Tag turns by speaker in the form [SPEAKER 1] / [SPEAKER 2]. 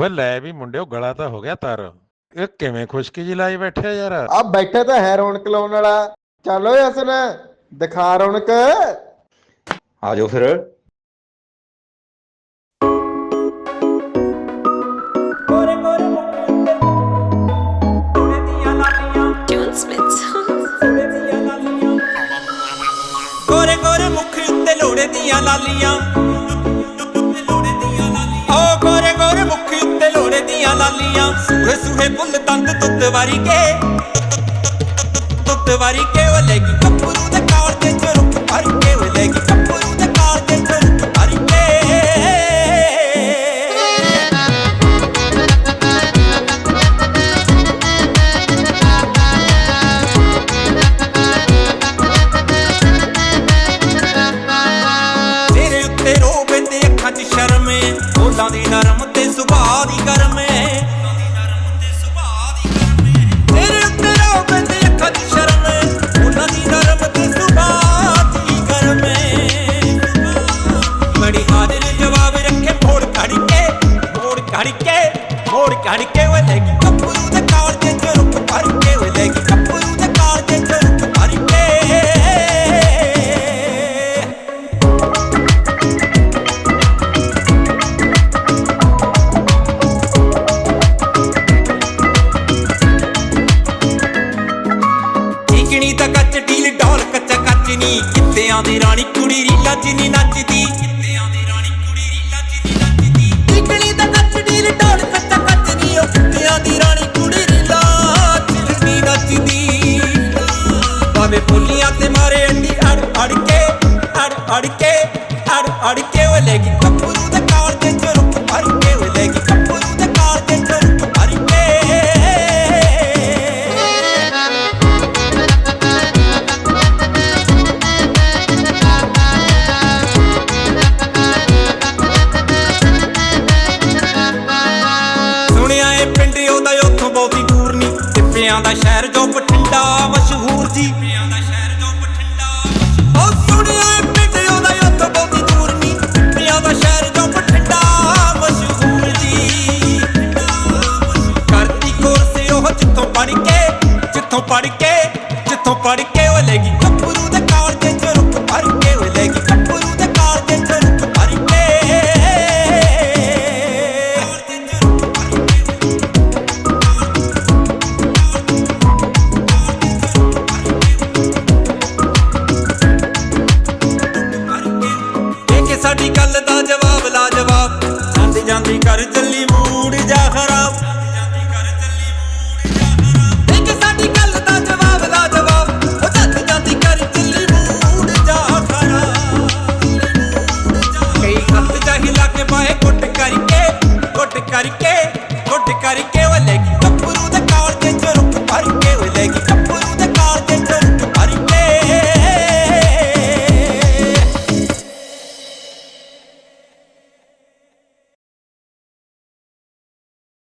[SPEAKER 1] ਓਏ ਲੈ ਵੀ ਮੁੰਡਿਓ ਗਲਾ ਤਾਂ ਹੋ ਗਿਆ ਤਰ। ਇਹ ਕਿਵੇਂ ਖੁਸ਼ਕੀ ਜੀ ਲਾਈ ਬੈਠਿਆ ਯਾਰ?
[SPEAKER 2] ਆ ਬੈਠਾ ਤਾਂ ਹੈ ਰੌਣਕ ਲਾਉਣ ਵਾਲਾ। ਚੱਲ ਓਏ ਅਸਨ ਦਿਖਾ ਰੌਣਕ।
[SPEAKER 3] ਆ ਜਾਓ ਫਿਰ।
[SPEAKER 4] ਕੋਰੇ ਕੋਰੇ ਮੁੰਡੇ। ਕੋਰੇ ਦੀਆਂ ਲਾਲੀਆਂ।
[SPEAKER 5] John Smith.
[SPEAKER 4] ਕੋਰੇ ਦੀਆਂ ਲਾਲੀਆਂ। ਕੋਰੇ ਕੋਰੇ ਮੁਖ ਉੱਤੇ ਲੋੜੇ ਦੀਆਂ ਲਾਲੀਆਂ। ਲੋੜੇ ਦੀਆਂ ਲਾਲੀਆਂ ਫੁੱਲ ਦੰਦ ਦੁੱਧ ਵਾਰੀ ਕੇ। ਦੁੱਧ ਵਾਰੀ ਕੇ ਉਹ ਲੈਗੀ ਕੱਪਰੂ ਦੇ ਕਾਲ ਤੇ ਚਰੁਕ ਭਰ ਕੇ ਉਹ ਲੈਗੀ ਕੱਪਰੂ ਦੇ ਕਾਲ ਤੇ ਚਰੁਕ ਭਰ ਕੇ। ਤੇਰੇ ਉੱਤੇ ਰੋਵੇ ਤੇ ਅੱਖਾਂ 'ਚ ਸ਼ਰਮ ਏ, ਬੋਲਾਂ ਦੀ ਨਰਮ ਤੇ ਸੁਭਾਅ ਦੀ ਗਰਮ ਏ। ਨੀ, ਕਿੱਤਿਆਂ ਦੀ ਰਾਣੀ ਕੁੜੀ ਰੀਲਾ ਚ ਨੱਚਦੀ। ਕਿੱਤਿਆਂ ਦੀ ਰਾਣੀ ਕੁੜੀ ਰੀਲਾ ਚ ਨੱਚਦੀ ਠੀਕਣੀ ਤਾਂ ਕੱਚ ਢੀਲ ਕੱਚਾ ਕੱਚ ਨੀ, ਉਹ ਕਿੱਤਿਆਂ ਦੀ ਰਾਣੀ ਕੁੜੀ ਰੀਲਾ ਚ ਨੱਚਦੀ। ਭਾਵੇਂ ਫੁੱਲੀਆਂ ਤੇ ਮਾਰੇ ਅੰਡੀ ਅੜ ਅੜ ਕੇ, ਅੜ ਅੜ ਕੇ, ਅੜ ਅੜ ਕੇ ਉਹ ਲੈਗੀ ਕੱਪਰੂ ਨਹੀਂ ਦਾ ਸ਼ਹਿਰ ਜੋ ਬਠਿੰਡਾ ਮਸ਼ਹੂਰ ਜੀ ਟਿੱਪਿਆਂ ਦਾ ਸ਼ਹਿਰ ਜੋ ਬਠਿੰਡਾ ਉਹ ਸੁਣਿਆ ਏ ਪਿੰਡ ਉਹਦਾ ਉੱਥੋਂ ਦੂਰ ਨਹੀਂ ਟਿੱਪਿਆਂ ਦਾ ਸ਼ਹਿਰ ਜੋ ਬਠਿੰਡਾ ਮਸ਼ਹੂਰ ਜੀ ਕਰਦੀ ਕੋਰਸ ਉਹ ਜਿੱਥੋਂ ਪੜ ਕੇ, ਜਿੱਥੋਂ ਪੜ ਕੇ, ਜਿੱਥੋਂ ਪੜ ਕੇ ਉਹ ਲੈਗੀ ਕੱਪਰੂ ਸਾਡੀ ਗੱਲ ਦਾ ਜਵਾਬ ਲਾ ਜਵਾਬ ਜਾਂਦੀ ਜਾਂਦੀ ਕਰ ਚੱਲੀ